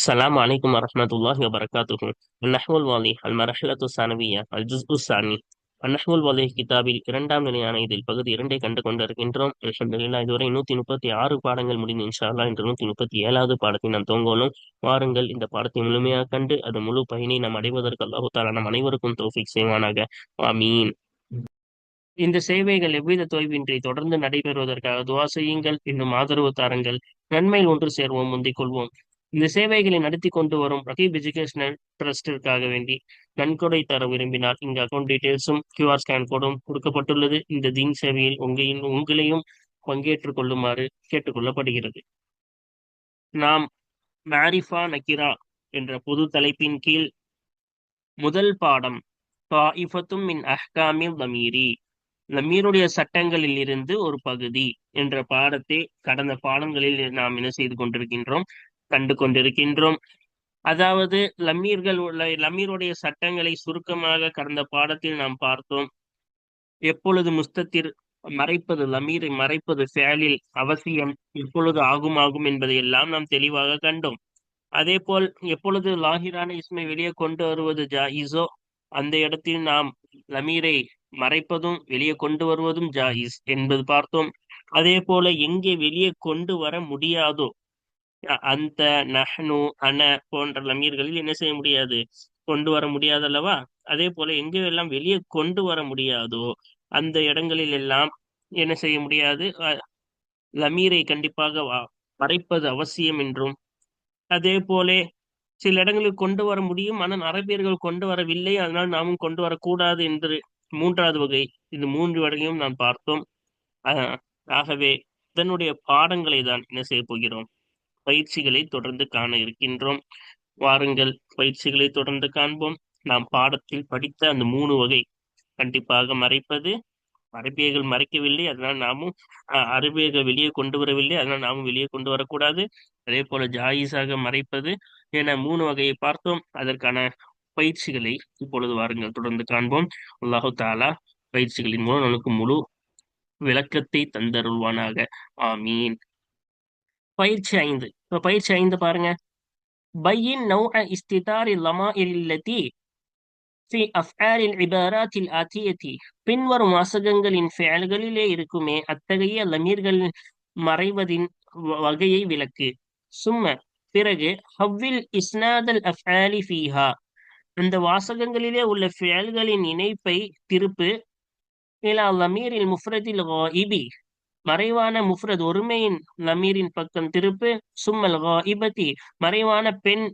السلام عليكم ورحمة الله وبركاته النحو الواضح المرحلة الثانوية الجزء الثاني النحو الواضح கிதாபில் இரண்டாம் நிலையான இதில் பகுதி இரண்டை கண்டு கொண்டிருக்கின்றோம் அல்ஹம்துலில்லாஹ் இதுவரை நூத்தி முப்பத்தி ஆறு பாடங்கள் முடிந்து இன்ஷா அல்லாஹ் இன்று நூத்தி முப்பத்தி ஏழாவது பாடத்தை நாம் துவங்கணும் வாருங்கள் இந்த பாடத்தை முழுமையாக கண்டு அது முழு பயனை நாம் அடைவதற்கு அல்லாஹு தாலா நம் அனைவருக்கும் தௌஃபிக் செய்வானாக ஆமீன் இந்த சேவைகள் எவ்வித தொய்வின்றி தொடர்ந்து நடைபெறுவதற்காக துவா செய்யுங்கள் இன்னும் ஆதரவு தாருங்கள் நன்மையில் ஒன்று சேர்வோம் முந்திக் கொள்வோம் இந்த சேவைகளை நடத்தி கொண்டு வரும் ரகீப் எஜுகேஷனல் ட்ரஸ்டிற்காக வேண்டி நன்கொடை தர விரும்பினால் இந்த அக்கௌண்ட் டீடைல்ஸும் கியூஆர் ஸ்கேன் கோடும் கொடுக்கப்பட்டுள்ளது. இந்த தீன் சேவையில் உங்களின் உங்களையும் பங்கேற்றுக் கொள்ளுமாறு கேட்டுக்கொள்ளப்படுகிறது. நாம் மாரிஃபா நக்கிரா என்ற பொது தலைப்பின் கீழ் முதல் பாடம் தாயிஃபத்தும் மின் அஹ்காமில் தமீரி லமீருடைய சட்டங்களில் இருந்து ஒரு பகுதி என்ற பாடத்தை கடந்த பாடங்களில் நாம் என்ன செய்து கொண்டிருக்கின்றோம்? கண்டு கொண்டிருக்கின்றோம். அதாவது லம்மீர்கள் உள்ள லம்மீருடைய சட்டங்களை சுருக்கமாக கடந்த பாடத்தில் நாம் பார்த்தோம். எப்பொழுது முஸ்தத்திர் மறைப்பது லமீரை மறைப்பது ஃபேலில் அவசியம் எப்பொழுது ஆகும் ஆகும் என்பதை எல்லாம் நாம் தெளிவாக கண்டோம். அதே போல் எப்பொழுது லாகிரான இஸ்மை வெளியே கொண்டு வருவது ஜாயிஸோ அந்த இடத்தில் நாம் லமீரை மறைப்பதும் வெளியே கொண்டு வருவதும் ஜாயிஸ் என்பது பார்த்தோம். அதே போல எங்கே வெளியே கொண்டு வர முடியாதோ அந்த நஹ்னு அன போன்ற லமீர்களில் என்ன செய்ய முடியாது? கொண்டு வர முடியாது அல்லவா? அதே போல எங்கே எல்லாம் வெளியே கொண்டு வர முடியாதோ அந்த இடங்களில் எல்லாம் என்ன செய்ய முடியாது? லமீரை கண்டிப்பாக மறைப்பது அவசியம் என்றும். அதே போல சில இடங்களில் கொண்டு வர முடியும் ஆனால் அரபியர்கள் கொண்டு வரவில்லை. அதனால் நாமும் கொண்டு வரக்கூடாது என்று மூன்றாவது வகை இது மூன்று வகையும் நாம் பார்த்தோம். ஆகவே இதனுடைய பாடங்களை தான் என்ன செய்ய போகிறோம்? பயிற்சிகளை தொடர்ந்து காண இருக்கின்றோம். வாருங்கள் பயிற்சிகளை தொடர்ந்து காண்போம். நாம் பாடத்தில் படித்த அந்த மூணு வகை கண்டிப்பாக மறைப்பது. அரபியர்கள் மறைக்கவில்லை அதனால் நாமும் அரபியர்கள் வெளியே கொண்டு வரவில்லை அதனால் நாமும் வெளியே கொண்டு வரக்கூடாது. அதே போல ஜாயிஸாக மறைப்பது. என மூணு வகையை பார்த்தோம். அதற்கான பயிற்சிகளை இப்பொழுது வாருங்கள் தொடர்ந்து காண்போம். அல்லாஹு தாலா பயிற்சிகளின் மூலம் நமக்கு முழு விளக்கத்தை தந்தருள்வானாக. ஆமீன். பயிற்சி ஐந்து. இப்போ பயிற்சி ஐந்து பாருங்க. பையின் நௌ இஸ்திதாரி லமா இல்லதி ஃபி அஃப்ஆரில் இபாராத்தில் ஆத்தியத்தி பின்வரும் வாசகங்களின் செயல்களிலே இருக்குமே அத்தகைய லமீர்கள் மறைவதின் வகையை விளக்கு. சும்ம பிறகு ஹவ்வில் இஸ்னாதல் அஃப்ஆலி ஃபீஹா. அந்த வாசகங்களிலே உள்ள செயல்களின் இணைப்பை திருப்பு இலா லமீரில் முஃப்ரதில் இபி மறைவான முஃப்ரத் ஒருமையின் லமீரின் பக்கம் திருப்பு சும்மல் இபதி மறைவான பெண்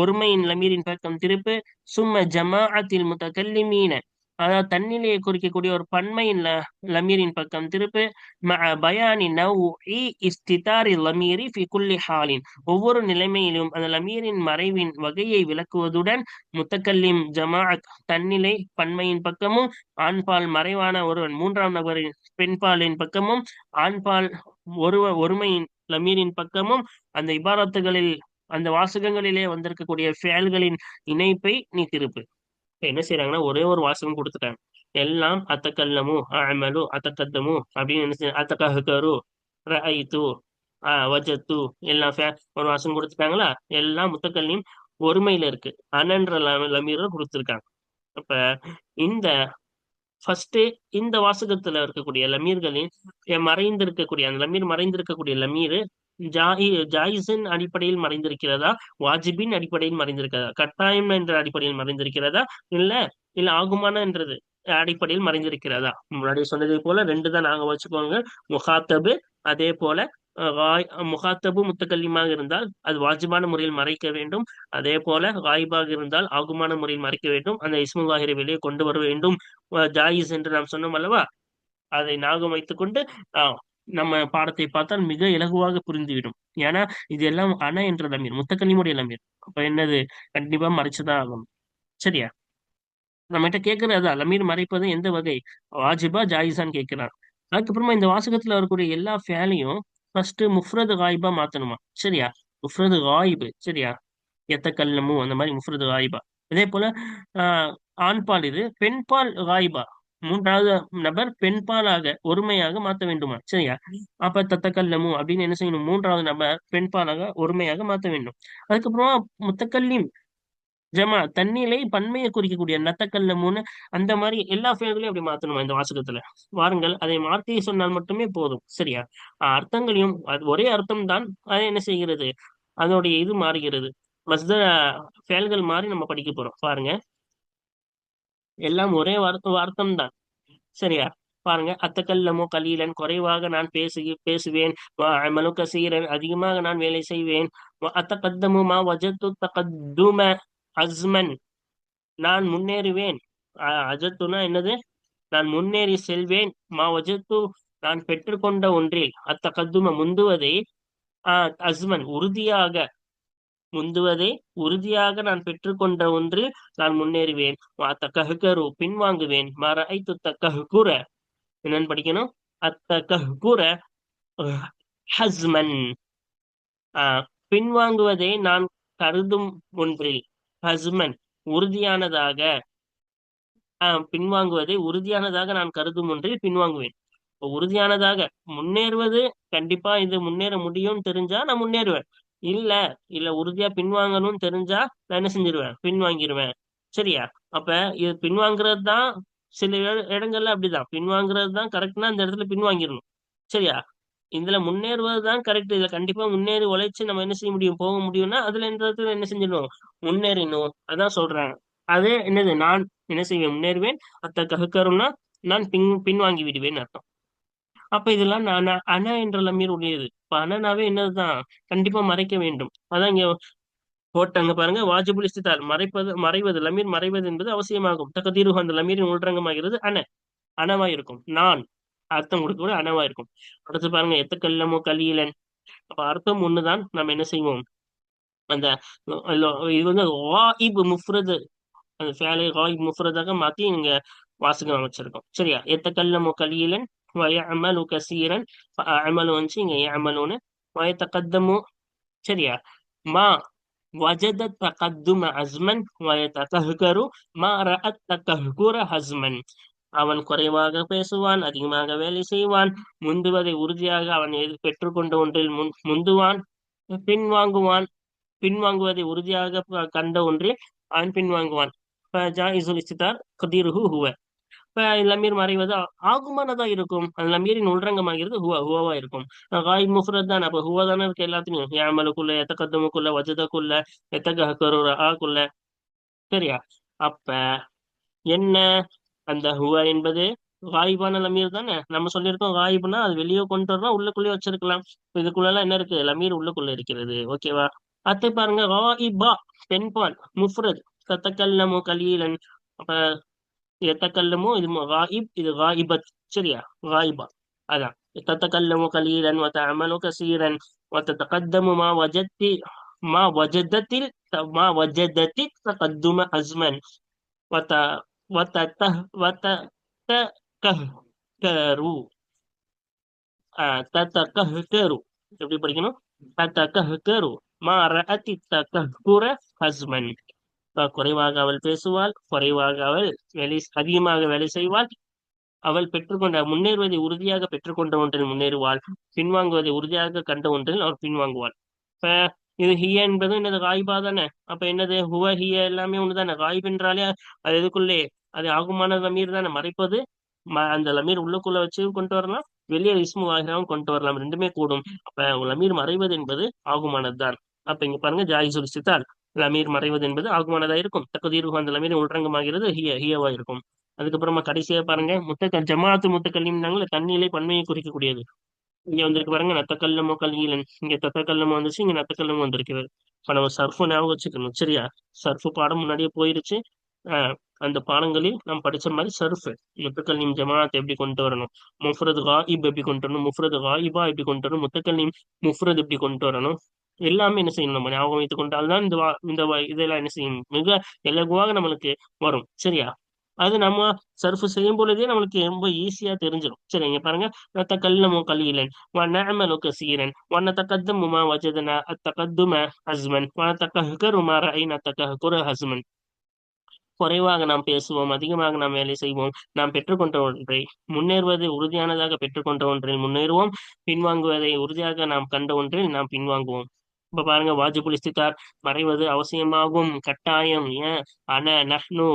ஒருமையின் லமீரின் பக்கம் திருப்பு சும்ம ஜமாஅத்தில் முத்தகல்லிமீன. அதாவது தன்னிலையை குறிக்கக்கூடிய ஒரு பன்மையின் லமீரின் பக்கம் திருப்பு. பயானி நவ் இ இஸ்திதாரி லமீரி ஃபி குல்லி ஹாலின். ஒவ்வொரு நிலைமையிலும் அந்த லமீரின் மறைவின் வகையை விளக்குவதுடன் முத்தக்கல்லிம் ஜமாஅத் தன்னிலை பன்மையின் பக்கமும் ஆண்பால் மறைவான ஒருவன் மூன்றாம் நபரின் பெண்பாலின் பக்கமும் ஆண்பால் ஒருவ ஒருமையின் லமீரின் பக்கமும் அந்த இபாரத்துகளில் அந்த வாசகங்களிலே வந்திருக்கக்கூடிய ஃபேல்களின் இணைப்பை நீ திருப்பு. என்ன செய்யறாங்கன்னா ஒரே ஒரு வாசகம் கொடுத்துட்டாங்க. எல்லாம் அத்தக்கல்லமு அமலு அத்தக்கத்தமு அப்படின்னு என்ன செய்ய ரஐத்து வஜத்து எல்லாம் ஒரு வாசகம் கொடுத்துட்டாங்களா? எல்லாம் முத்தக்கல்லையும் ஒருமையில இருக்கு. அனன்ற லமீர கொடுத்துருக்காங்க. அப்ப இந்த ஃபர்ஸ்ட் இந்த வாசகத்துல இருக்கக்கூடிய லமீர்களின் மறைந்திருக்கக்கூடிய அந்த லமீர் மறைந்திருக்கக்கூடிய லமீர் ஜாயி ஜாயிஸின் அடிப்படையில் மறைந்திருக்கிறதா? வாஜிபின் அடிப்படையில் மறைந்திருக்கிறதா? கட்டாயம் என்ற அடிப்படையில் மறைந்திருக்கிறதா? இல்ல இல்ல ஆகுமான என்றது அடிப்படையில் மறைந்திருக்கிறதா? முன்னாடி சொன்னதை போல ரெண்டு தான் நாங்க வச்சுக்கோங்க. முகாத்தபு அதே போல முகாத்தபு முத்தக்கல்லிமாக இருந்தால் அது வாஜிபான முறையில் மறைக்க வேண்டும். அதே போல வாய்பாக இருந்தால் ஆகுமான முறையில் மறைக்க வேண்டும். அந்த இஸ்முல்லாஹிரை வெளியே கொண்டு வர வேண்டும். ஜாயிஸ் என்று நாம் சொன்னோம் அல்லவா? அதை நாகம் வைத்துக்கொண்டு நம்ம பாடத்தை பார்த்தால் மிக இலகுவாக புரிந்துவிடும். ஏன்னா இது எல்லாம் அண என்ற லமீர் முத்தக்கல்லிமுடைய லமீர் அப்ப என்னது? கண்டிப்பா மறைச்சுதான் ஆகும் சரியா? நம்ம கிட்ட கேட்கறது லமீர் மறைப்பது எந்த வகை? வாஜிபா ஜாயிசான்னு கேட்கிறான் அதுக்கப்புறமா இந்த வாசகத்துல வரக்கூடிய எல்லா ஃபேலையும் ஃபர்ஸ்ட் முஃப்ரது காயிபா மாத்தணுமா? சரியா? முஃப்ரது காயிபு சரியா? எத்த கல்லமும் அந்த மாதிரி முஃப்ரது காயிபா. இதே போல ஆஹ் ஆண்பால் இது பெண்பால் காயிபா. மூன்றாவது நபர் பெண்பாலாக ஒருமையாக மாத்த வேண்டுமா சரியா? அப்ப தத்தக்கல்லமு அப்படின்னு என்ன செய்யணும்? மூன்றாவது நபர் பெண்பாலாக ஒருமையாக மாத்த வேண்டும். அதுக்கப்புறமா முத்தக்கல்லிம் ஜமா தண்ணீரை பன்மையை குறிக்கக்கூடிய நத்தக்கல்ல அந்த மாதிரி எல்லா ஃபேர்களையும் அப்படி மாத்தணுமா இந்த வாசகத்துல? வாருங்கள் அதை மாற்றி சொன்னால் மட்டுமே போதும். சரியா? அர்த்தங்களையும் அது ஒரே அர்த்தம் தான் அதை என்ன செய்கிறது? அதனுடைய இது மாறுகிறது. மஸ்த ஃபேல்கள் மாறி நம்ம படிக்க போறோம். பாருங்க. எல்லாம் ஒரே வார்த்தம் தான் சரியா? பாருங்க அத்தக்கல்லமோ கலீலன் குறைவாக நான் பேசு பேசுவேன். அமலு கசீரன் அதிகமாக நான் வேலை செய்வேன். அத்தகத்தமுமா வஜத்து தகத்தும அஸ்மன். நான் முன்னேறுவேன். அஜத்துனா என்னது? நான் முன்னேறி செல்வேன். மா வஜத்து நான் பெற்றுக்கொண்ட ஒன்றில் அத்தகத்தும முந்துவதை அஸ்மன் உறுதியாக முந்துவதை உறுதியாக நான் பெற்றுக்கொண்ட ஒன்றில் நான் முன்னேறுவேன். அத்த கஹுகரு பின்வாங்குவேன். மர ஐத்து தக்கஹுகுர என்னன்னு படிக்கணும்? அத்த கஹுகுர ஹஸ்மன் பின்வாங்குவதே நான் கருதும் ஒன்றில். ஹஸ்மன் உறுதியானதாக. பின்வாங்குவதை உறுதியானதாக நான் கருதும் ஒன்றில் பின்வாங்குவேன். உறுதியானதாக. முன்னேறுவது கண்டிப்பா இது முன்னேற முடியும்னு தெரிஞ்சா நான் முன்னேறுவேன். இல்ல இல்ல உறுதியா பின்வாங்கணும்னு தெரிஞ்சா நான் என்ன செஞ்சிருவேன்? பின்வாங்கிருவேன் சரியா? அப்ப இது பின்வாங்கிறது தான் சில இடங்கள்ல அப்படிதான். பின்வாங்குறது தான் கரெக்ட்னா அந்த இடத்துல பின்வாங்கிடணும் சரியா? இதுல முன்னேறுவது தான் கரெக்ட் இதுல கண்டிப்பா முன்னேறி உழைச்சு நம்ம என்ன செய்ய முடியும்? போக முடியும்னா அதுல இந்த என்ன செஞ்சிடணும்? முன்னேறினோம் அதான் சொல்றேன். அதே என்னது? நான் என்ன செய்வேன்? முன்னேறுவேன். அத்த ககுக்கரும்னா நான் பின் பின்வாங்கி விடுவேன் அர்த்தம். அப்ப இதெல்லாம் நான் அண என்ற லமீர் உடையது. இப்ப அணனாவே என்னதுதான்? கண்டிப்பா மறைக்க வேண்டும். அதான் இங்க போட்டாங்க பாருங்க வாஜிபுல் இஸ்திதால் மறைப்பது மறைவது லமீர் மறைவது என்பது அவசியமாகும். தகதீரு அந்த லமீரின் உள்ரங்கமாகிறது அண. அணவா இருக்கும் நான் அர்த்தம் கொடுக்க அணவா இருக்கும் அடுத்து பாருங்க எத்த கல்லமோ கலியலன். அப்ப அர்த்தம் ஒண்ணுதான். நம்ம என்ன செய்வோம்? அந்த இது வந்து வாயிப் முஃப்ரது. அந்த ஃபேலை வாயிப் முஃப்ரதாக மாத்தி இங்க வாசகம் அமைச்சிருக்கோம் சரியா? எத்த கல்லமோ கலியலன் వయమలు కసీరన్ అమలు నుంచి ఇంకా యమలును వయతకద్దము சரியா மா வஜதத் தகத்தும அஸ்மன் வயதகரு மா ரஅத் தககுர ஹஸ்மன் அவன் குறைவாக பேசுவான் அதிகமாக வேலை செய்வான். முந்துவதை உறுதியாக அவன் எதிர் பெற்றுக்கொண்ட ஒன்றில் முன் முந்துவான் பின்வாங்குவான். பின்வாங்குவதை உறுதியாக கண்ட ஒன்றில் அவன் பின்வாங்குவான். ஜாயிசுல் இஸ்திதார் கதிருஹு ஹுவ. இப்ப லமீர் மறைவது ஆகுமானதா இருக்கும். அந்த லமீரின் உள்ரங்கமாகிறது ஹுவா ஹுவாவா இருக்கும். காய் முஃப்ரத் தான். அப்ப ஹுவா தானே இருக்கு எல்லாத்துலயும். ஏமலுக்குள்ள எத்த கத்தமுக்குள்ள வஜதக்குள்ள எத்த கருர ஆக்குள்ள. சரியா? அப்ப என்ன? அந்த ஹுவா என்பது காயிபான லமீர் தானே? நம்ம சொல்லியிருக்கோம் காயிப்னா அது வெளியே கொண்டு வரலாம் உள்ளுக்குள்ளேயே வச்சிருக்கலாம். இதுக்குள்ள எல்லாம் என்ன இருக்கு? லமீர் உள்ளுக்குள்ள இருக்கிறது. ஓகேவா அத்தை பாருங்க காயிபா பெண்பால் முஃப்ரத் கத்தக்கல்லமோ கலீலன். அப்ப يتكلمون الغائب الغائبة غائبة سريع غائبة. هذا تتكلم قليلا وتعمل كثيرا. وتتقدم ما وجدت ما وجدت ما وجدت تقدم أزما. وت وتته وتتكهكروا. آه، تتكهكروا. seperti pergi no تتكهكروا. ما رأت التكهكر عزما குறைவாக அவள் பேசுவாள் குறைவாக அவள் வேலை அதிகமாக வேலை செய்வாள். அவள் பெற்றுக்கொண்ட முன்னேறுவதை உறுதியாக பெற்றுக்கொண்ட ஒன்றில் முன்னேறுவாள். பின்வாங்குவதை உறுதியாக கண்ட ஒன்றில் அவர் பின்வாங்குவாள். இப்ப இது ஹிய என்பது என்னது காய்பா தானே? அப்ப என்னது ஹுவ ஹிய எல்லாமே ஒண்ணுதானே? காய்ப் என்றாலே அது எதுக்குள்ளே? அது ஆகுமான லமீர் தானே? மறைப்பது அந்த லமீர் உள்ளுக்குள்ள வச்சு கொண்டு வரலாம் வெளியே இஸ்மு ஆகிறாவும் கொண்டு வரலாம். ரெண்டுமே கூடும். அப்ப லமீர் மறைவது என்பது ஆகுமானது தான் அப்ப இங்க பாருங்க ஜாயிசுல் சித்தால் லமீர் மறைவது என்பது ஆகுமானதா இருக்கும்? தக்கதீர்வு அந்த லமீர் உள்ரங்கமாகிறது ஹிய ஹியவா இருக்கும். அதுக்கப்புறமா கடைசியா பாருங்க முத்த ஜமாத்து முத்தக்கல்லிம்னாங்களே தண்ணியிலே பன்மையை குறிக்கக்கூடியது. இங்க வந்திருக்கு பாருங்க நத்தக்கல்லமோ கல்வியிலன் இங்க தத்தக்கல்லமோ வந்துச்சு இங்க நத்தக்கல்லமோ வந்திருக்கிறது. இப்ப நம்ம சர்ஃபு ஞாபகம் வச்சுக்கணும் சரியா? சர்ஃபு பாடம் முன்னாடியே போயிருச்சு. ஆஹ் அந்த பாடங்களில் நாம் படிச்ச மாதிரி சர்ஃபு முத்தக்கல்லிம் ஜமாத் எப்படி கொண்டு வரணும்? முஃப்ரது காயிப் எப்படி கொண்டு வரணும்? முஃப்ரது காயிபா எப்படி கொண்டு வரணும்? முத்தக்கல்லிம் முஃப்ரது எப்படி கொண்டு வரணும்? எல்லாமே என்ன செய்யணும் நம்ம ஞாபகம் வைத்துக் கொண்டால்தான் இந்த இந்த இதெல்லாம் என்ன செய்யும்? மிக இலகுவாக நம்மளுக்கு வரும். சரியா? அது நம்ம சர்ஃப் செய்யும் பொழுதே நம்மளுக்கு ரொம்ப ஈஸியா தெரிஞ்சிடும் சரிங்க பாருங்க. நத்தக்கல்லமோ கலீலன் வனமலு கசீரன் வனத்தக்கத்தமுமா வஜதனா அத்தகத்தும ஹஸ்மன் வனத்தக்கஹ்கருமா ரஐ நத்தக்கஹ்குரு ஹஸ்மன். குறைவாக நாம் பேசுவோம் அதிகமாக நாம் வேலை செய்வோம் நாம் பெற்றுக்கொண்ட ஒன்றை முன்னேறுவதை உறுதியானதாக பெற்றுக்கொண்ட ஒன்றில் முன்னேறுவோம் பின்வாங்குவதை உறுதியாக நாம் கண்ட ஒன்றில் நாம் பின்வாங்குவோம். இப்ப பாருங்க வாஜிபுல் இஸ்திகார் மறைவது அவசியமாகும் கட்டாயம். ஏன்? அன நஹ்னு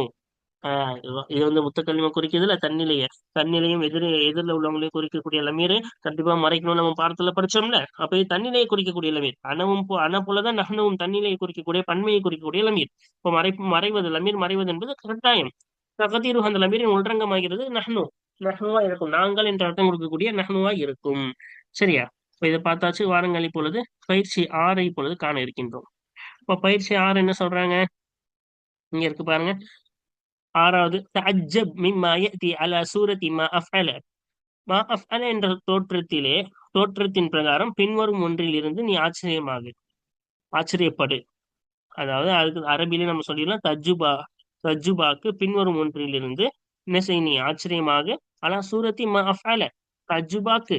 ஆஹ் இது வந்து முத்தக்கல்லிமை குறிக்குதுல தன்னிலைய. தன்னிலையும் எதிர எதிரில் உள்ளவங்களையும் குறிக்கக்கூடிய லமீர் கண்டிப்பா மறைக்கணும் நம்ம பாடத்துல படிச்சோம்ல. அப்ப இது தன்னிலையை குறிக்கக்கூடிய லமீர். அணவும் அண போலதான் நகனவும் தன்னிலையை குறிக்கக்கூடிய பன்மையை குறிக்கக்கூடிய லமீர். இப்ப மறை மறைவது லமீர் மறைவது என்பது கட்டாயம். தகதீரு அந்த லமீரின் உள்ரங்கமாகிறது நஹ்னு. நஹ்னுவா இருக்கும். நாங்கள் என்ற அர்த்தம் கொடுக்கக்கூடிய நஹ்னுவா இருக்கும். சரியா? இப்ப இதை பார்த்தாச்சு வாருங்கள் இப்பொழுது பயிற்சி ஆறை இப்பொழுது காண இருக்கின்றோம். இப்ப பயிற்சி ஆறு என்ன சொல்றாங்க? இங்க இருக்கு பாருங்க. ஆறாவது தஅஜ்ஜப் மிம்மா யஅதி அலா சூரத்தி மா மா என்ற தோற்றத்திலே தோற்றத்தின் பிரகாரம் பின்வரும் ஒன்றில் இருந்து நீ ஆச்சரியமாகு ஆச்சரியப்படு. அதாவது அதுக்கு அரபிலே நம்ம சொல்லிடலாம் தஜுபா தஜுபாக்கு பின்வரும் ஒன்றிலிருந்து என்ன செய் நீ? ஆச்சரியமாக. அலா சூரத்தி மா அஃஅல. தஜுபாக்கு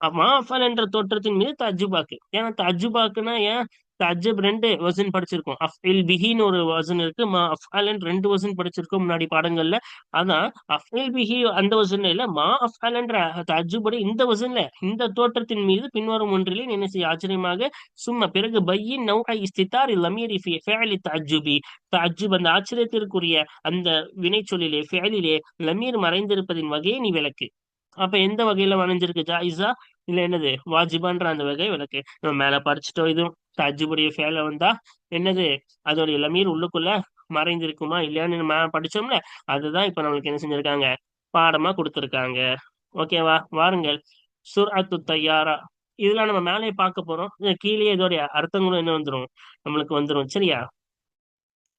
மா என்ற தோற்றத்தின் மீது தஜுபாக்கு ஏன்னா தஜ்ஜுபாக்குன்னா ஏன்? தஜப் ரெண்டு வசன் படிச்சிருக்கோம். அஃபில் பிஹின்னு ஒரு வசன் இருக்கு. மா அஃஅலன் ரெண்டு வசன் படிச்சிருக்கோம் முன்னாடி பாடங்கள்ல. அதான் அஃபில் பிஹி அந்த வசன்ல இல்ல மா அஃபாலன்ற தஜுபடி இந்த வசன்ல இந்த தோற்றத்தின் மீது பின்வரும் ஒன்றிலே என்ன செய்ய? ஆச்சரியமாக சும்மா பிறகு பையின் நௌஹை இஸ்தித்தார் லமீரி ஃபேலி தஜுபி தஜுப் அந்த ஆச்சரியத்திற்குரிய அந்த வினைச்சொல்லிலே ஃபேலிலே லமீர் மறைந்திருப்பதின் வகையை நீ விளக்கு. அப்ப எந்த வகையில வணஞ்சிருக்கு ஜாயிஸா? இல்ல என்னது வாஜிபான்ற அந்த வகை விளக்கு? நம்ம மேல படிச்சுட்டோம் இதுவும் தஜ்ஜுபுடைய ஃபேல வந்தா என்னது? அதோடைய லமீர் உள்ளுக்குள்ள மறைந்திருக்குமா? இல்லையான்னு நம்ம படிச்சோம்ல அதுதான் இப்ப நம்மளுக்கு என்ன செஞ்சிருக்காங்க? பாடமா கொடுத்துருக்காங்க. ஓகேவா? வாருங்கள். சுர் அத்து தையாரா. இதெல்லாம் நம்ம மேலே பார்க்க போறோம். கீழே இதோடைய அர்த்தங்களும் என்ன வந்துரும்? நம்மளுக்கு வந்துரும். சரியா?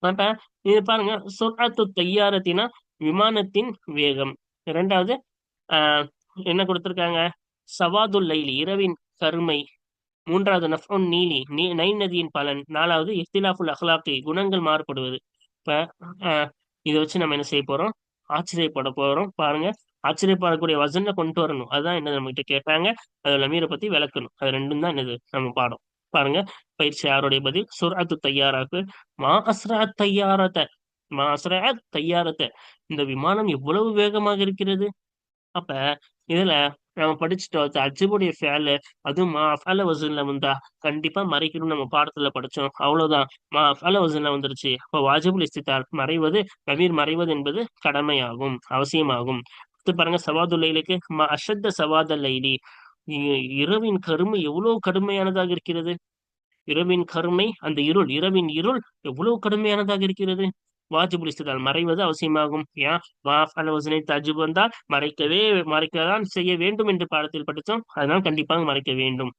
அப்ப இது பாருங்க. சுர்அத்து தையாரத்தினா விமானத்தின் வேகம். இரண்டாவது என்ன கொடுத்திருக்காங்க? சவாதுல் லைலி இரவின் கருமை. மூன்றாவது நஃபுன் நீலி நீ நைன் நதியின் பலன். நாலாவது இஃப்திலாஃபுல் அஹ்லாக்கி குணங்கள் மாறுபடுவது. இப்ப ஆஹ் இதை வச்சு நம்ம என்ன செய்ய போறோம்? ஆச்சரியப்பட போறோம். பாருங்க ஆச்சரியப்படக்கூடிய வசனை கொண்டு வரணும். அதுதான் என்ன நம்ம கிட்ட கேட்டாங்க. அதில் மீரை பத்தி விளக்கணும். அது ரெண்டும் தான் என்னது நம்ம பாடம். பாருங்க பயிற்சி யாருடைய பதில்? சுராத்து தையாராக்கு. மா அஸ்ரா தையாரத்தை மா அஸ்ரா தையாரத்தை இந்த விமானம் எவ்வளவு வேகமாக இருக்கிறது? அப்ப இதுல நம்ம படிச்சுட்டோம். அஜிபுடைய ஃபேலு அதுவும் மா ஃபேல வசூன்ல வந்தா கண்டிப்பா மறைக்கணும் நம்ம பாடத்துல படிச்சோம். அவ்வளவுதான். மா ஃபேல வசூன்ல வந்துருச்சு. அப்போ வாஜிபுல் இஸ்தித்தார் மறைவது நவீர் மறைவது என்பது கடமையாகும் அவசியமாகும். அடுத்து பாருங்க சவாதுல் லைலுக்கு மா அஷத்த சவாத லைலி. இரவின் கருமை எவ்வளவு கடுமையானதாக இருக்கிறது? இரவின் கருமை அந்த இருள் இரவின் இருள் எவ்வளவு கடுமையானதாக இருக்கிறது? வாஜிபுல் இஸ்திதால் மறைவது அவசியமாகும். ஏன் வாஃப் அல வசனை தஜுப் வந்தால் மறைக்கவே மறைக்கதான் செய்ய வேண்டும் என்று பாடத்தில் படித்தோம். அதனால் கண்டிப்பாக மறைக்க வேண்டும்.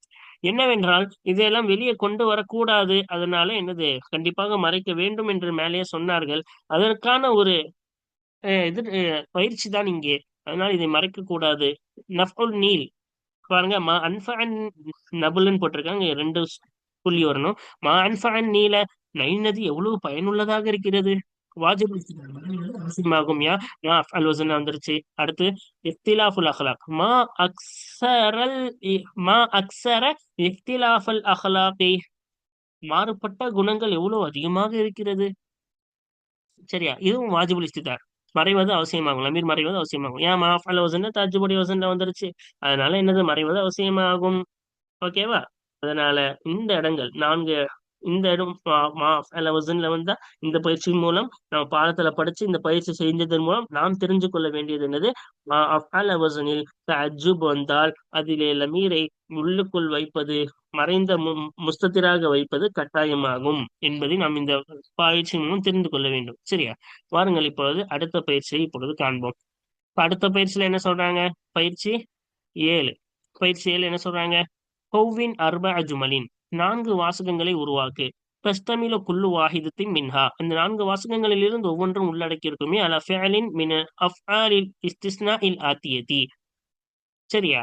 என்னவென்றால் இதையெல்லாம் வெளியே கொண்டு வரக்கூடாது. அதனால என்னது? கண்டிப்பாக மறைக்க வேண்டும் என்று மேலேயே சொன்னார்கள். அதற்கான ஒரு அஹ், இது அஹ், பயிற்சி தான் இங்கே. அதனால் இதை மறைக்க கூடாது நஃபுல் நீல். பாருங்க மா அன்ஃபன் நபுல்னு போட்டிருக்காங்க. ரெண்டு புள்ளி வரணும். மா அன்ஃபன் நீல. நைன் நதி எவ்வளவு பயனுள்ளதாக இருக்கிறது? வாஜிப் அவசியமாகும் யா? அல் வசன் வந்துருச்சு. அடுத்து இஃப்திலாஃபுல் அஹ்லாக். மா அக்ஸரல் மா அக்சர இஃப்திலாஃபுல் அஹ்லாக்கி மாறுபட்ட குணங்கள் எவ்வளவு அதிகமாக இருக்கிறது? சரியா? இதுவும் வாஜிபுல் இஸ்திதார் மறைவது அவசியமாகும். லமீர் மறைவது அவசியமாகும். ஏன் மா அல் வசன் தாஜுபடி வசன்ல வந்துருச்சு. அதனால என்னது மறைவது அவசியமாகும்? ஓகேவா? அதனால இந்த இடங்கள் நான்கு இந்த இடம் மா- மா அல வந்தா இந்த பயிற்சியின் மூலம் நம்ம பாடத்துல படிச்சு இந்த பயிற்சி செஞ்சதன் மூலம் நாம் தெரிஞ்சு கொள்ள வேண்டியது என்னது? மா வசனில் அஜுப் வந்தால் அதிலே லமீரை உள்ளுக்குள் வைப்பது மறைந்த மு- முஸ்தத்திராக வைப்பது கட்டாயமாகும் என்பதை நாம் இந்த பயிற்சி மூலம் தெரிந்து கொள்ள வேண்டும். சரியா? வாருங்கள் இப்பொழுது அடுத்த பயிற்சியை இப்பொழுது காண்போம். அடுத்த பயிற்சியில என்ன சொல்றாங்க? பயிற்சி ஏழு. பயிற்சி ஏழு என்ன சொல்றாங்க? ஹோவின் அர்ப அஜுமலின். நான்கு வாசகங்களை உருவாக்கு. தஸ்தமில குல்லு வாஹிதத்தின் மின்ஹா. அந்த நான்கு வாசகங்களில் இருந்து ஒவ்வொன்றும் உள்ளடக்கி இருக்குமே அல ஃபேலின் மின அஃஆலில் இஸ்திஸ்னா இல் ஆத்தியதி. சரியா?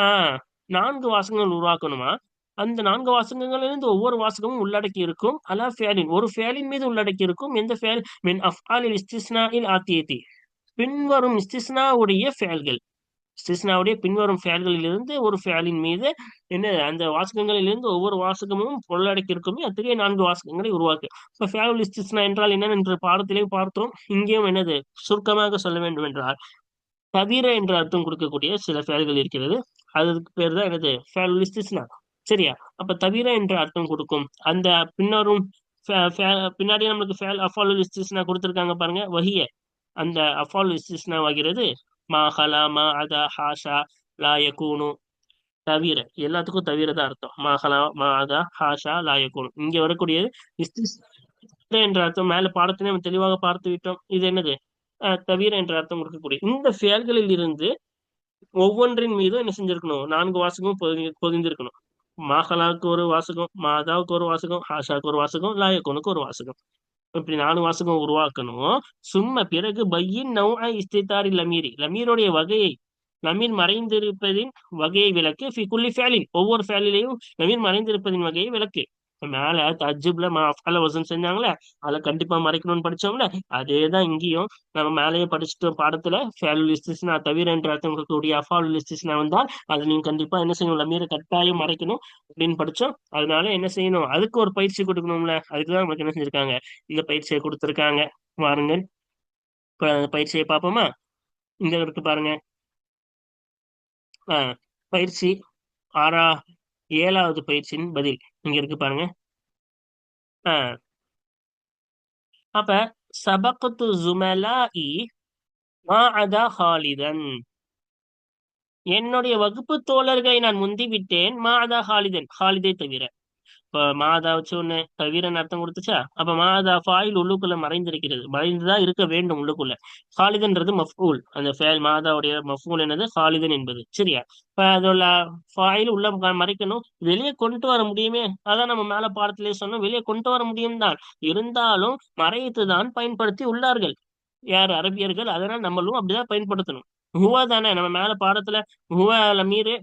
ஆஹ் நான்கு வாசகங்கள் உருவாக்கணுமா? அந்த நான்கு வாசகங்களிலிருந்து ஒவ்வொரு வாசகமும் உள்ளடக்கி இருக்கும் அலா ஃபேலின் ஒரு ஃபேலின் மீது உள்ளடக்கி இருக்கும் எந்த ஃபேல் மின் அஃஆலில் இஸ்திஸ்னா இல் ஆத்தியதி. பின்வரும் இஸ்திஸ்னாவுடைய ஃபேல்கள் இஸ்திஸ்னாவுடைய பின்வரும் ஃபேல்களிலிருந்து ஒரு ஃபேலின் மீது என்ன அந்த வாசகங்களிலிருந்து ஒவ்வொரு வாசகமும் பொருளடக்கி இருக்குமே அத்தகைய நான்கு வாசகங்களை உருவாக்கு. இப்ப ஃபேல் இஸ்திஸ்னா என்றால் என்ன என்ற பாடத்திலேயும் பார்த்தோம். இங்கேயும் என்னது? சுருக்கமாக சொல்ல வேண்டும் என்றால் தவிர என்ற அர்த்தம் கொடுக்கக்கூடிய சில ஃபேல்கள் இருக்கிறது. அதுக்கு பேர் தான் என்னது? ஃபேலுல் இஸ்திஸ்னா சரியா? அப்ப தவிர என்ற அர்த்தம் கொடுக்கும். அந்த பின்னரும் பின்னாடி நம்மளுக்கு ஃபேல் அஃபாலோ கொடுத்துருக்காங்க பாருங்க. வகிய அந்த அஃபாலோ ஆகிறது மா ஹலா மா அதா ஹாஷா லா யகூனு. தவிர எல்லாத்துக்கும் தவிர தான் அர்த்தம். மா ஹலா மா அதா ஹாஷா லா யகூனு. இங்க வரக்கூடியது இஸ்திஸ் என்ற அர்த்தம். மேல பாடத்திலே நம்ம தெளிவாக பார்த்து விட்டோம். இது என்னது? தவிர என்ற அர்த்தம் கொடுக்கக்கூடிய. இந்த செயல்களில் இருந்து ஒவ்வொன்றின் மீதும் என்ன செஞ்சிருக்கணும்? நான்கு வாசகம் பொதி- பொதிந்திருக்கணும். மாஹலாவுக்கு ஒரு வாசகம் மாதாவுக்கு ஒரு வாசகம் ஹாஷாவுக்கு ஒரு வாசகம் லாயக்கோனுக்கு ஒரு வாசகம். இப்படி நாலு வாசகம் உருவாக்கணும். சும்மா பிறகு பையின் நௌ இஸ்தித்தாரி லமீரி. லமீருடைய வகையை லமீர் மறைந்திருப்பதின் வகையை விளக்கு ஃபி குல்லி ஃபேலின். ஒவ்வொரு ஃபேலிலையும் லமீர் மறைந்திருப்பதின் வகையை விளக்கு. மேல தஜிப்ல மாஃபால வசம் செஞ்சாங்களே அதை கண்டிப்பா மறைக்கணும்னு படிச்சோம்ல அதேதான் இங்கேயும் நம்ம மேலேயே படிச்சுட்டு பாடத்துல ஃபேலுலிஸ்டிஸ்னா தவிர என்ற அர்த்தம் இருக்கக்கூடிய வந்தால் அதை நீங்க கண்டிப்பா என்ன செய்யணும் லமீரை கட்டாயம் மறைக்கணும் அப்படின்னு படிச்சோம். அதனால என்ன செய்யணும் அதுக்கு ஒரு பயிற்சி கொடுக்கணும்ல அதுக்குதான் நமக்கு என்ன செஞ்சிருக்காங்க இந்த பயிற்சியை கொடுத்துருக்காங்க. பாருங்க. இப்ப அந்த பயிற்சியை பார்ப்போமா? இந்த இருக்கு பாருங்க. ஆஹ் பயிற்சி ஆறா ஏழாவது பயிற்சியின் பதில். இங்கே இருக்கு பாருங்க. ஆஹ் அப்ப சபகத்து ஜுமலா மா அதா ஹாலிதன். என்னுடைய வகுப்பு தோழர்களை நான் முந்திவிட்டேன் மா மாதா ஹாலிதன் ஹாலிதை தவிர. இப்ப மாதா வச்சு ஒண்ணு வீரன் அர்த்தம் கொடுத்துச்சா? அப்ப மாதா ஃபாயில் உள்ளுக்குள்ள மறைந்திருக்கிறது. மறைந்துதான் இருக்க வேண்டும் உள்ளுக்குள்ள. ஹாலிதன்றது மஃபூல். அந்த ஃபேல் மாதாவுடைய மஃபூல் என்னது? ஹாலிதன் என்பது. சரியா? இப்ப அதோட ஃபாயில் உள்ள மறைக்கணும். வெளியே கொண்டு வர முடியுமே? அதான் நம்ம மேல பாடத்திலே சொன்னோம். வெளியே கொண்டு வர முடியும் தான் இருந்தாலும் மறைத்து தான் பயன்படுத்தி உள்ளார்கள். யார்? அரபியர்கள். அதனால நம்மளும் அப்படிதான் பயன்படுத்தணும். ஹுவா தானே நம்ம மேல பாடத்துல ஹுவா மீறு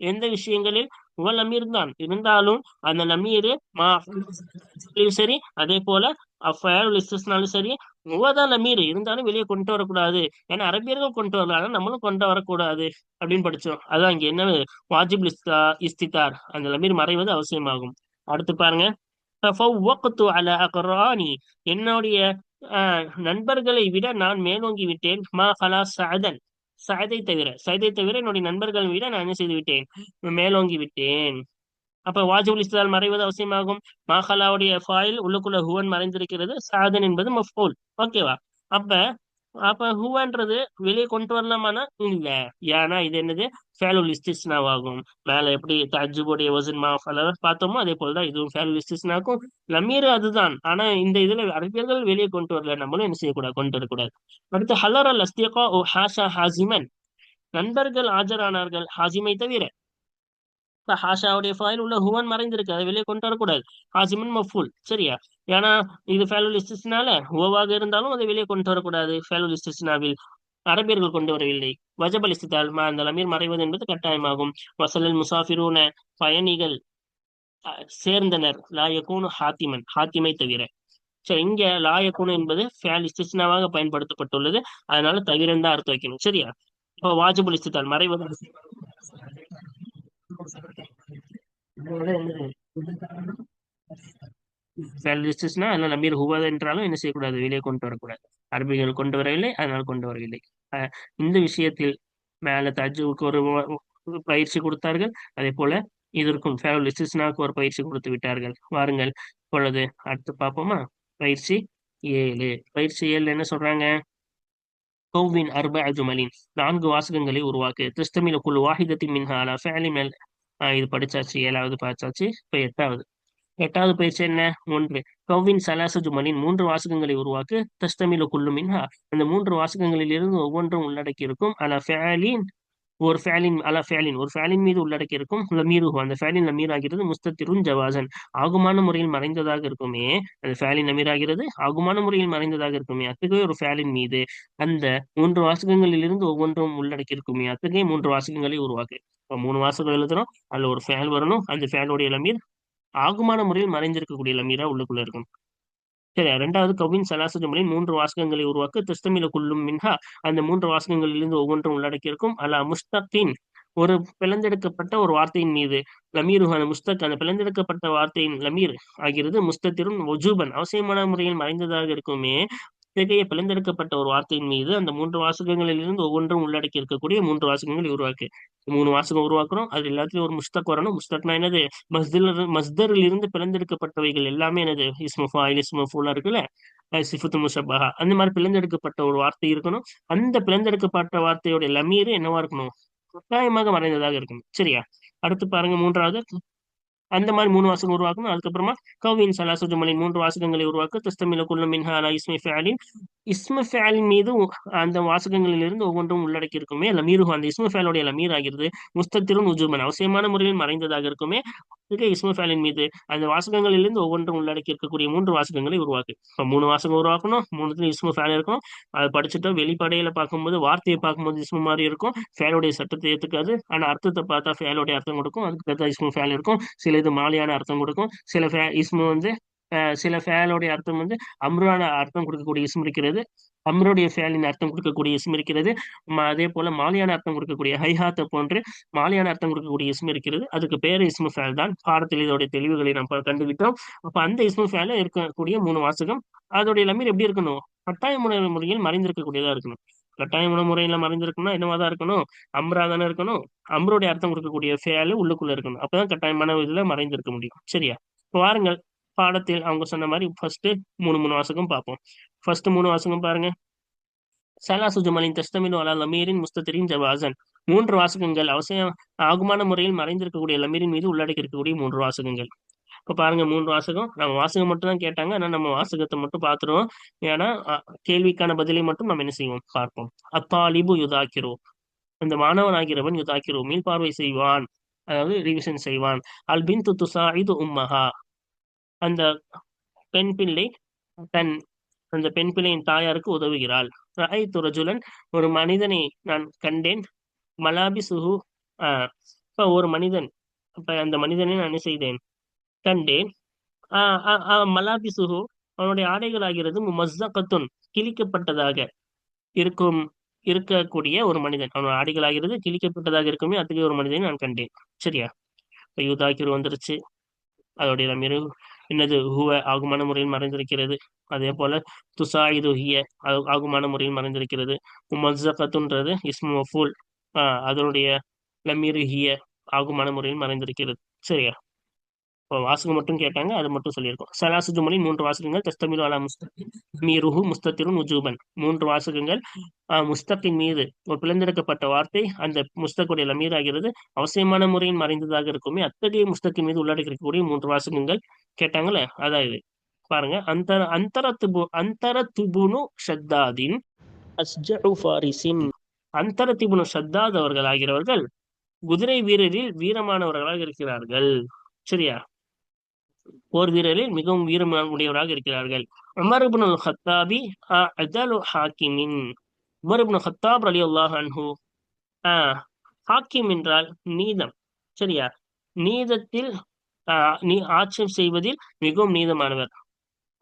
எந்த விஷயங்களில் ஹுவ லமீர் தான் இருந்தாலும் அந்த லமீரு சரி அதே போல அஃபயல் சரி ஹுவா தான் லமீர் இருந்தாலும் வெளியே கொண்டு வரக்கூடாது. ஏன்னா அரபியர்கள் கொண்டு வரலாம் ஆனா நம்மளும் கொண்டு வரக்கூடாது அப்படின்னு படிச்சோம். அதான் இங்க என்ன வாஜிப் இஸ்தா இஸ்திதார். அந்த லமீர் மறைவது அவசியமாகும். அடுத்து பாருங்க. என்னுடைய நண்பர்களை விட நான் மேலோங்கி விட்டேன். மா ஹலா சாதன் சயதை தவிர சயதை தவிர என்னுடைய நண்பர்கள் விட நான் என்ன செய்து விட்டேன்? மேலோங்கி விட்டேன். அப்ப வாஜிபுல் இஸ்தால் மறைவது அவசியமாகும்? மாஹலாவுடைய ஃபாயில் உள்ளுக்குள்ள ஹுவன் மறைந்திருக்கிறது. சாதன் என்பது மஃபூல். ஓகேவா அப்ப அப்ப ஹூவான்றது வெளியே கொண்டு வரலாமானா? இல்ல. ஏன்னா இது என்னது? ஃபேலுல் ஆகும். மேல எப்படி தஜ்ஜுபுடைய வசன் மாஃபல பார்த்தோமோ அதே போலதான் இதுவும் ஃபேலுல் லிஸ்டிஸ்னாக்கும் லமீர் அதுதான். ஆனா இந்த இதுல அரபியர்கள் வெளியே கொண்டு வரல நம்மளும் என்ன செய்யக்கூடாது? கொண்டு வரக்கூடாது. அடுத்து ஹலர் அல் அஸ்தியகா ஓ ஹாஷா ஹாசிமன் நண்பர்கள் ஆஜரானார்கள் ஹாசிமை தவிர இப்ப ஹாஷாவுடைய ஃபைல் உள்ள ஹுவன் மறைந்திருக்கு. அதை வெளியே கொண்டு வரக்கூடாது. ஹாசிமன் மஃபூல். சரியா? ஏன்னா இது ஃபேலுல் இஸ்திஸ்னால ஹுவாக இருந்தாலும் அதை வெளியே கொண்டு வரக்கூடாது. ஃபேலுல் இஸ்திஸ்னாவில் அரபியர்கள் கொண்டு வரவில்லை. வஜபல் இஸ்தித்தால் அந்த அமீர் மறைவது என்பது கட்டாயமாகும். வசலல் முசாஃபிரூன பயணிகள் சேர்ந்தனர். லாயக்கூனு ஹாத்திமன் ஹாத்திமை தவிர. சரி இங்க லாயக்கூனு என்பது ஃபேல் இஸ்டிஸ்னாவாக பயன்படுத்தப்பட்டுள்ளது. அதனால தவிரன் தான் அர்த்தம் வைக்கணும். சரியா? இப்போ வாஜபுல் இஸ்தித்தால் மறைவது ஃபேலிஸ்டிஸ்னா அதனால அமீர் ஹுவாது என்றாலும் என்ன செய்யக்கூடாது? வெளியே கொண்டு வரக்கூடாது. அரபிகள் கொண்டு வரவில்லை அதனால் கொண்டு வரவில்லை. இந்த விஷயத்தில் மேல தஜுவுக்கு ஒரு பயிற்சி கொடுத்தார்கள். அதே போல இதற்கும் ஃபேலிஸ்டிஸ்னாவுக்கு ஒரு பயிற்சி கொடுத்து விட்டார்கள். வாருங்கள் இப்பொழுது அடுத்து பார்ப்போமா? பயிற்சி ஏழு. பயிற்சி ஏழு என்ன சொல்றாங்க? கௌவின் அர்ப அஜுமலின். நான்கு வாசகங்களை உருவாக்கு. திஸ்தமில குழு வாஹிதத்தின் மின்ஹாலா. ஃபேலிமல் ஃபேலி மேல் இது படிச்சாச்சு ஏழாவது படிச்சாச்சு இப்போ எட்டாவது. எட்டாவது பயிற்சி என்ன? ஒன்று. கவ்வின் சலாசஜுமனின் மூன்று வாசகங்களை உருவாக்கு தஸ்தமில குல்லு மின்ஹா அந்த மூன்று வாசகங்களில் இருந்து ஒவ்வொன்றும் உள்ளடக்கி இருக்கும். அலா ஃபேலின் ஒரு ஃபேலின் அலா ஃபேலின் ஒரு ஃபேலின் மீது உள்ளடக்கி இருக்கும் லமீரு அந்த ஃபேலின் லமீர் ஆகிறது முஸ்தத்திருன் ஜவாசன் ஆகுமான முறையில் மறைந்ததாக இருக்குமே அந்த ஃபேலின் லமீர் ஆகிறது ஆகுமான முறையில் மறைந்ததாக இருக்குமே அத்தகைய ஒரு ஃபேலின் மீது அந்த மூன்று வாசகங்களில் இருந்து ஒவ்வொன்றும் உள்ளடக்கி இருக்குமே அத்தகைய மூன்று வாசகங்களை உருவாக்கு. இப்போ மூணு வாசகம் எழுதுறோம் அதுல ஒரு ஃபேல் வரணும் அந்த ஃபேலோடைய லமீர் ஆகுமான முறையில் மறைந்திருக்கக்கூடிய லமீரா உள்ளுக்குள்ள இருக்கும். சரி ரெண்டாவது கவின் சலாசஜ ஜுமலின் மூன்று வாசகங்களை உருவாக்க திஸ்தமில குல்லும் மின்ஹா அந்த மூன்று வாசகங்களிலிருந்து ஒவ்வொன்றும் உள்ளடக்கியிருக்கும். அலா முஸ்தகின் ஒரு பிளந்தெடுக்கப்பட்ட ஒரு வார்த்தையின் மீது. லமீருஹான முஸ்தக் அந்த பிளந்தெடுக்கப்பட்ட வார்த்தையின் லமீர் ஆகிறது முஸ்தத்திரும் ஒஜூபன் அவசியமான முறையில் மறைந்ததாக இருக்குமே. இத்தகைய பிளந்தெடுக்கப்பட்ட ஒரு வார்த்தையின் மீது அந்த மூன்று வாசகங்களில் இருந்து ஒவ்வொன்றும் உள்ளடக்கி இருக்கக்கூடிய மூன்று வாசகங்களை உருவாக்கு. மூணு வாசகம் உருவாக்குறோம். அது எல்லாத்துலயும் ஒரு முஸ்தக் வரணும். முஸ்தக்னா என்னது? மஸ்தில் மஸ்தரில் இருந்து பிளந்தெடுக்கப்பட்டவைகள் எல்லாமே என்னது? இஸ்மஃபா ஃபாயில் இருக்குல்ல? சிஃபுத்து முஷபஹா அந்த மாதிரி பிளந்தெடுக்கப்பட்ட ஒரு வார்த்தை இருக்கணும். அந்த பிளந்தெடுக்கப்பட்ட வார்த்தையோட லமீர் என்னவா இருக்கணும்? கட்டாயமாக மறைந்ததாக இருக்கணும். சரியா? அடுத்து பாருங்க மூன்றாவது. அந்த மாதிரி மூணு வாசகம் உருவாக்கணும். அதுக்கப்புறமா கவின் சலாசு ஜுமலின் மூன்று வாசகங்களை உருவாக்க தஸ்தமில குல்லும் மின்ஹா அலா இஸ்மி ஃபேலின். இஸ்ம ஃபேலின் மீது அந்த வாசகங்களிலிருந்து ஒவ்வொன்றும் உள்ளடக்கி இருக்குமே லமீரு அந்த இஸ்ம ஃபேலோடைய லமீர் ஆகிறது முஸ்தத்திலும் உஜூமன் அவசியமான முறையில் மறைந்ததாக இருக்குமே. இஸ்ம ஃபேலின் மீது அந்த வாசகங்களிலிருந்து ஒவ்வொன்றும் உள்ளடக்கி இருக்கக்கூடிய மூன்று வாசகங்களை உருவாக்கு. இப்போ மூணு வாசகம் உருவாக்கணும். மூணுத்துல இஸ்ம ஃபேன் இருக்கும் அதை படிச்சுட்டா வெளிப்படையில பார்க்கும்போது வார்த்தையை பார்க்கும்போது இஸ்ம மாதிரி இருக்கும். ஃபேலோடைய சட்டத்தை ஏத்துக்காது. ஆனால் அர்த்தத்தை பார்த்தா ஃபேலோடைய அர்த்தம் கொடுக்கும். அதுக்கு பார்த்தா இஸ்மு ஃபேல் இருக்கும். சில இது மாலியான அர்த்தம் கொடுக்கும். சில ஃபே இஸ்மு வந்து சில ஃபேலோடைய அர்த்தம் வந்து அம்ருவான அர்த்தம் கொடுக்கக்கூடிய இஸ்ம் இருக்கிறது. அம்ருடைய ஃபேலின் அர்த்தம் கொடுக்கக்கூடிய இஸ்ம் இருக்கிறது. அதே போல மாலியான அர்த்தம் கொடுக்கக்கூடிய ஹைஹாத்தை போன்று மாலியான அர்த்தம் கொடுக்கக்கூடிய இஸ்ம் இருக்கிறது. அதுக்கு பேர் இஸ்மு ஃபேல் தான். பாடத்தில் இதோடைய தெளிவுகளை நம்ம கண்டுவிட்டோம் அப்ப அந்த இஸ்மு ஃபேல இருக்கக்கூடிய மூணு வாசகம் அதோடைய லமீர் எப்படி இருக்கணும்? கட்டாய முறை முறையில் மறைந்திருக்கக்கூடியதா இருக்கணும். கட்டாயமான முறையில மறைஞ்சிருக்கணும்னா என்னவாதான் இருக்கணும்? அம்ரா தானே இருக்கணும்? அம்ரோடைய அர்த்தம் கொடுக்கக்கூடிய ஃபேலு உள்ளுக்குள்ள இருக்கணும். அப்பதான் கட்டாயமான இதுல மறைந்திருக்க முடியும். சரியா? இப்போ வாருங்கள். பாடத்தில் அவங்க சொன்ன மாதிரி ஃபர்ஸ்ட் மூணு மூணு வாசகம் பார்ப்போம். ஃபர்ஸ்ட் மூணு வாசகம் பாருங்க. சலாசு ஜுமலின் தஸ்தமின் அலா லமீரின் முஸ்தத்திரின் ஜவாசன். மூன்று வாசகங்கள் அவசியம் ஆகுமான முறையில் மறைந்திருக்கக்கூடிய லமீரின் மீது உள்ளடக்கி இருக்கக்கூடிய மூன்று வாசகங்கள். இப்போ பாருங்க மூன்று வாசகம். நம்ம வாசகம் மட்டும் தான் கேட்டாங்க. ஆனால் நம்ம வாசகத்தை மட்டும் பார்த்துருவோம். ஏன்னா கேள்விக்கான பதிலை மட்டும் நம்ம என்ன செய்வோம்? பார்ப்போம். அத்தாலிபு யுதாக்கிரோ. அந்த மாணவன் ஆகிறவன் யுதாக்கிரோ. மீள் பார்வை செய்வான். அதாவது ரிவிஷன் செய்வான். அல்பின் பின் இது உம்மஹா. அந்த பெண் பிள்ளை தன் அந்த பெண் பிள்ளையின் தாயாருக்கு உதவுகிறாள். ரஐ துரஜுலன் ஒரு மனிதனை நான் கண்டேன். மலாபி சுஹு இப்ப ஒரு மனிதன் இப்ப அந்த மனிதனை நான் என்ன செய்தேன்? கண்டேன். ஆஹ் மலாபி சுஹு அவனுடைய ஆடைகள் ஆகிறது மஸ்தகத்துன் கிழிக்கப்பட்டதாக இருக்கும் இருக்கக்கூடிய ஒரு மனிதன். அவனோட ஆடைகள் ஆகிறது கிழிக்கப்பட்டதாக இருக்குமே அத்தகைய ஒரு மனிதனை நான் கண்டேன். சரியா? இப்ப யூதாக்கிர் வந்துருச்சு. அதோடைய லமீரு என்னது ஹுவ ஆகுமான முறையில் மறைந்திருக்கிறது. அதே போல துசாயிது ஹிய ஆகுமான முறையில் மறைந்திருக்கிறது. முமஸ்ஸகத்துன்றது இஸ்மு ஃபூல் ஆஹ் அதனுடைய லமீரு ஹிய ஆகுமான முறையில் மறைந்திருக்கிறது. சரியா? இப்போ வாசகம் மட்டும் கேட்டாங்க அது மட்டும் சொல்லியிருக்கோம். சலாசு மூன்று வாசகங்கள் தஸ்தமிரு அலா முஸ்தகின் மீருஹு முஸ்தத்திரும் உஜூபன். மூன்று வாசகங்கள் முஸ்தக்கின் மீது ஒரு பிளந்தெடுக்கப்பட்ட வார்த்தை அந்த முஸ்தக்குடைய லமீர் ஆகிறது அவசியமான முறையில் மறைந்ததாக இருக்குமே அத்தகைய முஸ்தக்கின் மீது உள்ளடக்கிருக்கக்கூடிய மூன்று வாசகங்கள் கேட்டாங்களே அதான் இது. பாருங்க அந்த அந்தர துபு அந்தர துபுனு ஷத்தாதின் அஸ்ஜு ஃபாரிசின் அந்தர ஷத்தாத் அவர்கள் ஆகிறவர்கள் குதிரை வீரரில் வீரமானவர்களாக இருக்கிறார்கள். சரியா? போர் வீரரில் மிகவும் வீரம் உடையவராக இருக்கிறார்கள். உமர் இப்னு ஹத்தாபி அஜலு ஹாக்கிமின். உமர் ஹத்தாப் அலி அல்லாஹ் அன்ஹு ஹாக்கிம் என்றால் நீதம் சரியா? நீதத்தில் நீ ஆட்சி செய்வதில் மிகவும் நீதமானவர்.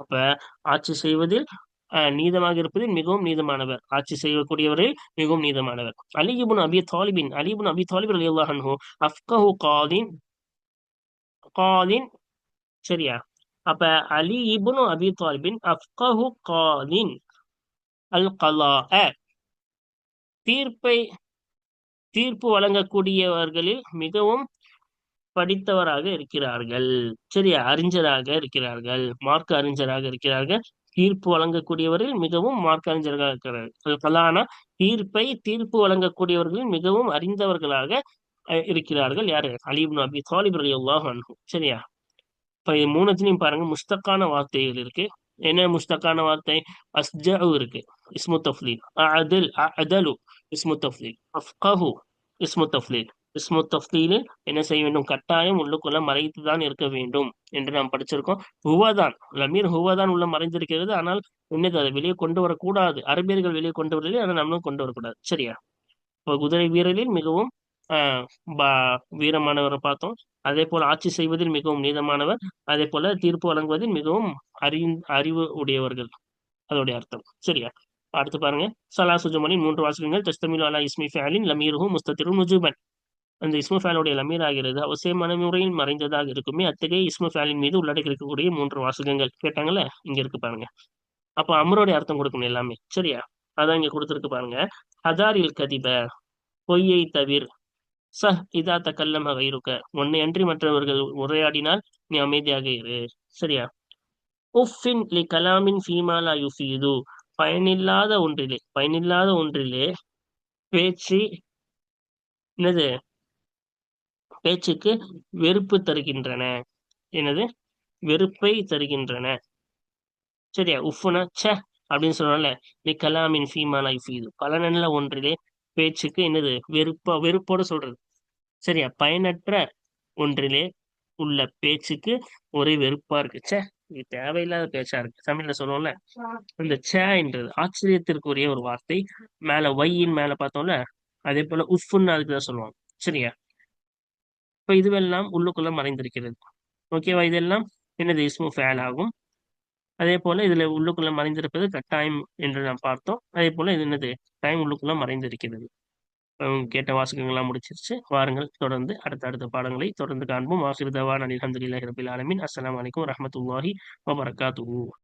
அப்ப ஆட்சி செய்வதில் நீதமாக இருப்பதில் மிகவும் நீதமானவர். ஆட்சி செய்யக்கூடியவரில் மிகவும் நீதமானவர். அலிபுன் அபி தாலிபின் அலிபுன் அபி தாலிபின் அலி அல்லாஹ் அன்ஹு அஃப்கஹு காலின் காலின் சரியா? அப்ப அலி இபுனு அபி தாலிபின் அஃப்கஹு காலின் அல் கலா தீர்ப்பை தீர்ப்பு வழங்கக்கூடியவர்களில் மிகவும் படித்தவராக இருக்கிறார்கள். சரியா? அறிஞராக இருக்கிறார்கள். மார்க் அறிஞராக இருக்கிறார்கள். தீர்ப்பு வழங்கக்கூடியவரில் மிகவும் மார்க் அறிஞராக இருக்கிறார்கள். கலானா தீர்ப்பை தீர்ப்பு வழங்கக்கூடியவர்களில் மிகவும் அறிந்தவர்களாக இருக்கிறார்கள் யாரு? அலிபுன் அபி தாலிப் அலி சரியா? இப்ப இது மூணுத்திலையும் பாருங்க முஸ்தக்கான வார்த்தைகள் இருக்கு. என்ன முஸ்தக்கான வார்த்தை? அஸ்ஜு இருக்கு. இஸ்மு தஃப்லீல். அதல் அதலு இஸ்மு தஃப்லீல். அஃப்கஹு இஸ்மு தஃப்லீல். இஸ்மு தஃப்லீல் என்ன செய்ய வேண்டும்? கட்டாயம் உள்ளுக்குள்ள மறைத்து தான் இருக்க வேண்டும் என்று நாம் படிச்சிருக்கோம். ஹுவாதான் லமீர் ஹுவாதான் உள்ள மறைந்திருக்கிறது. ஆனால் என்னது? அதை வெளியே கொண்டு வரக்கூடாது. அரபியர்கள் வெளியே கொண்டு வரலையே அதை நம்மளும் கொண்டு வரக்கூடாது. சரியா? இப்போ குதிரை வீரரில் மிகவும் வீரமானவரை பார்த்தோம். அதே போல் ஆட்சி செய்வதில் மிகவும் நீதமானவர். அதே போல தீர்ப்பு வழங்குவதில் மிகவும் அறி அறிவு உடையவர்கள். அதோடைய அர்த்தம். சரியா? அடுத்து பாருங்க. சலா சுஜமனின் மூன்று வாசகங்கள். தஸ்தமிலு அலா இஸ்மி ஃபேலின் லமீருஹு முஸ்தத்திரு நுஜுபன். அந்த இஸ்மு ஃபேலுடைய லமீர் ஆகிறது. அவசியமான முறையில் மறைந்ததாக இருக்குமே அத்தகைய இஸ்மு ஃபேலின் மீது உள்ளடக்கி இருக்கக்கூடிய மூன்று வாசகங்கள். கேட்டாங்களே இங்க இருக்கு பாருங்க. அப்போ அமருடைய அர்த்தம் கொடுக்கணும் எல்லாமே. சரியா? அதான் இங்க கொடுத்துருக்கு பாருங்க. ஹதாரில் கதிப பொய்யை தவிர ச இதா தக்கல்லம் இருக்க உன்னை அன்றி மற்றவர்கள் உரையாடினால் நீ அமைதியாக இரு. சரியா? உஃபின் லி கலாமின் ஃபீமாலா யுஃபீது. பயனில்லாத ஒன்றிலே பயனில்லாத ஒன்றிலே பேச்சு என்னது? பேச்சுக்கு வெறுப்பு தருகின்றன. என்னது? வெறுப்பை தருகின்றன. சரியா? உஃபுனா ச அப்படின்னு சொல்றோம்ல நீ கலாமின் ஃபீமாலா யுஃபீது. பலனல்ல ஒன்றிலே பேச்சுக்கு என்னது? வெறுப்பா வெறுப்போட சொல்றது. சரியா? பயனற்ற ஒன்றிலே உள்ள பேச்சுக்கு ஒரே வெறுப்பா இருக்கு. சே இது தேவையில்லாத பேச்சா இருக்கு. தமிழ்ல சொல்லுவோம்ல? இந்த சேன்றது ஆச்சரியத்திற்குரிய ஒரு வார்த்தை. மேல வையின் மேல பார்த்தோம்ல? அதே போல உஃப்னு அதுக்குதான் சொல்லுவாங்க. சரியா? இப்ப இதுவெல்லாம் உள்ளுக்குள்ள மறைந்திருக்கிறது. ஓகேவா இதெல்லாம் என்னது? இஸ்மு ஃபேல் ஆகும். அதே போல இதுல உள்ளுக்குள்ள மறைந்திருப்பது கட்டாயம் என்று நாம் பார்த்தோம். அதே போல இது என்னது? டைம் உள்ளுக்குள்ள மறைந்திருக்கிறது. கேட்ட வாசகங்கள்லாம் முடிச்சிருச்சு. வாருங்கள் தொடர்ந்து அடுத்த அடுத்த பாடங்களை தொடர்ந்து காண்போம். ஆசிர்தவான் அலி அஹமதுல்லாஹி ரபில் ஆலமின். அஸ்லாம் வலைக்கம் ரஹமத்துல்லாஹி வபரகாத்து